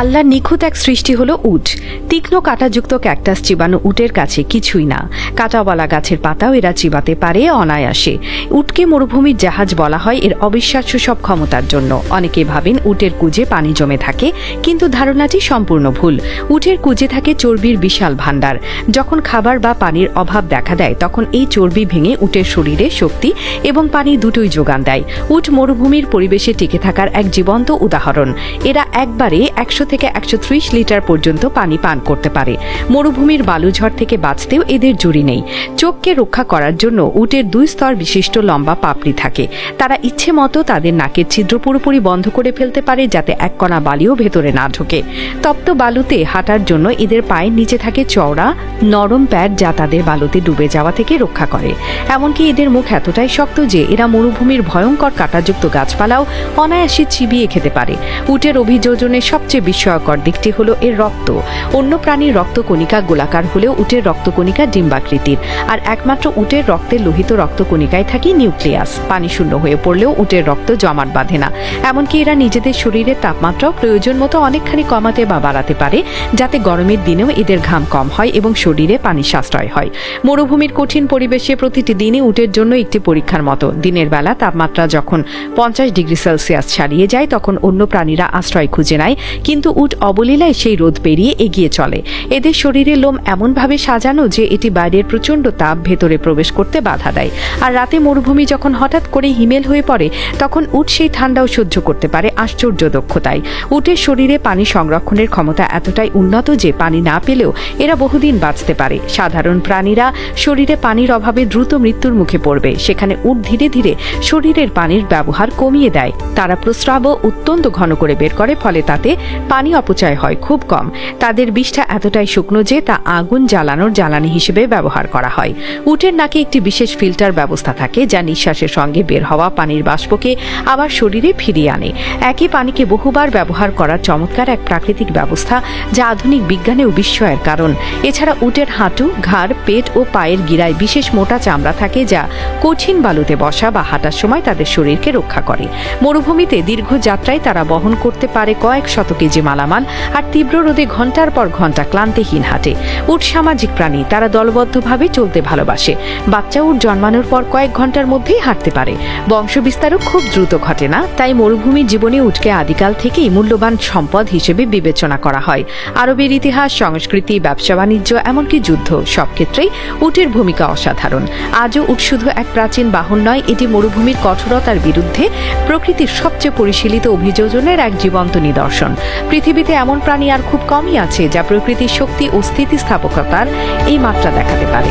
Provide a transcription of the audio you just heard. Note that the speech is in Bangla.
আল্লাহর নিখুঁত এক সৃষ্টি হলো উট। তীক্ষ্ণ কাঁটাযুক্ত ক্যাকটাস চিবানো উটের কাছে কিছুই না। কাঁটাওয়ালা গাছের পাতাও এরা চিবাতে পারে অনায়াসে। উটকে মরুভূমির জাহাজ বলা হয় এর অবিশ্বাস্য সব ক্ষমতার জন্য। অনেকে ভাবেন উটের কুজে পানি জমে থাকে, কিন্তু ধারণাটি সম্পূর্ণ ভুল। উটের কুজে থাকে চর্বির বিশাল ভাণ্ডার। যখন খাবার বা পানির অভাব দেখা দেয়, তখন এই চর্বি ভেঙে উটের শরীরে শক্তি এবং পানি দুটোই যোগান দেয়। উট মরুভূমির পরিবেশে টিকে থাকার এক জীবন্ত উদাহরণ। এরা একবারে একশো থেকে একশো ত্রিশ লিটার পর্যন্ত পানি পান করতে পারে। মরুভূমির বালুঝড় থেকে বাঁচতেও এদের জুড়ি নেই। চোখকে রক্ষা করার জন্য উটের দুই স্তর বিশিষ্ট লম্বা পাপড়ি থাকে। তারা ইচ্ছে মতো তাদের নাকের ছিদ্র পুরোপুরি বন্ধ করে ফেলতে পারে যাতে এক কণা বালিও ভেতরে না ঢোকে। তপ্ত বালুতে হাঁটার জন্য এদের পায়ের নিচে থাকে চওড়া, নরম প্যাড যা তাদের বালুতে ডুবে যাওয়া থেকে রক্ষা করে। এমনকি এদের মুখ এতটাই শক্ত যে এরা মরুভূমির ভয়ঙ্কর কাঁটাযুক্ত গাছপালাও অনায়াসে চিবিয়ে খেতে পারে। উটের অভিযোজনের সবচেয়ে বিস্ময়কর দিকটি হলো এর রক্ত। অন্য প্রাণীর রক্তকণিকা গোলাকার হলেও উটের রক্তকণিকা ডিম্বাকৃতির। আর একমাত্র উটের রক্তের লোহিত রক্তকণিকায় থাকে নিউক্লিয়াস। পানি শূন্য হয়ে পড়লেও উটের রক্ত জমাট বাঁধে না। এমনকি এরা নিজেদের শরীরের তাপমাত্রাও প্রয়োজন মতো অনেকখানি কমাতে বা বাড়াতে পারে, যাতে গরমের দিনেও এদের ঘাম কম হয় এবং শরীরে পানি সাশ্রয় হয়। মরুভূমির কঠিন পরিবেশে প্রতিটি দিনই উটের জন্য একটি পরীক্ষার মতো। দিনের বেলা তাপমাত্রা যখন পঞ্চাশ ডিগ্রি সেলসিয়াস ছাড়িয়ে যায়, তখন অন্য প্রাণীরা আশ্রয় খুঁজে নেয় কিন্তু উট অবলীলায় সেই রোদ পেরিয়ে এগিয়ে চলে। এদের শরীরে লোম এমনভাবে সাজানো যে এটি বাইরের প্রচণ্ড তাপ ভেতরে প্রবেশ করতে বাধা দেয়। আর রাতে মরুভূমি যখন হঠাৎ করে হিমেল হয়ে পড়ে, তখন উট সেই ঠান্ডাও সহ্য করতে পারে আশ্চর্য দক্ষতায়। উটের শরীরে পানি সংরক্ষণের ক্ষমতা এতটাই উন্নত যে পানি না পেলেও এরা বহুদিন বাঁচতে পারে। সাধারণ প্রাণীরা শরীরে পানির অভাবে দ্রুত মৃত্যুর মুখে পড়বে। সেখানে উট ধীরে ধীরে শরীরের পানির ব্যবহার কমিয়ে দেয়। তারা প্রস্রাবও অত্যন্ত ঘন করে বের করে, ফলে তাতে পানি অপচয় হয় খুব কম। তাদের বিষটা এতটাই শুকনো যে তা আগুন জ্বালানোর জ্বালানি হিসেবে ব্যবহার করা হয়। উটের নাকে একটি বিশেষ ফিল্টার ব্যবস্থা থাকে যা নিঃশ্বাসের সঙ্গে বের হওয়া পানির বাষ্পকে আবার শরীরে ফিরিয়ে আনে। একই পানিকে বহুবার ব্যবহার করার চমৎকার এক প্রাকৃতিক ব্যবস্থা যা আধুনিক বিজ্ঞানেও বিস্ময়ের কারণ। এছাড়া উটের হাঁটু, ঘাড়, পেট ও পায়ের গিরায় বিশেষ মোটা চামড়া থাকে যা কঠিন বালুতে বসা বা হাঁটার সময় তাদের শরীরকে রক্ষা করে। মরুভূমিতে দীর্ঘ যাত্রায় তারা বহন করতে পারে কয়েক শত কেজি মালামাল আর তীব্র রোদে ঘণ্টার পর ঘণ্টা ক্লান্তিহীন হাঁটে। উট সামাজিক প্রাণী, তারা দলবদ্ধভাবে চলতে ভালোবাসে। বাচ্চা উট জন্মানোর পর কয়েক ঘণ্টার মধ্যেই হাঁটতে পারে। বংশবিস্তারও খুব দ্রুত ঘটে না, তাই মরুভূমির জীবনে উটকে আদিকাল থেকেই মূল্যবান সম্পদ হিসেবে বিবেচনা করা হয়। আরবের ইতিহাস, সংস্কৃতি, ব্যবসা বাণিজ্য, এমনকি যুদ্ধ, সব ক্ষেত্রেই উটের ভূমিকা অসাধারণ। আজও উট শুধু এক প্রাচীন বাহন নয়, এটি মরুভূমির কঠোরতার বিরুদ্ধে প্রকৃতির সবচেয়ে পরিশীলিত অভিযোজনের এক জীবন্ত নিদর্শন। পৃথিবীতে এমন প্রাণী আর খুব কমই আছে যা প্রকৃতির শক্তি ও স্থিতিস্থাপকতার এই মাত্রা দেখাতে পারে।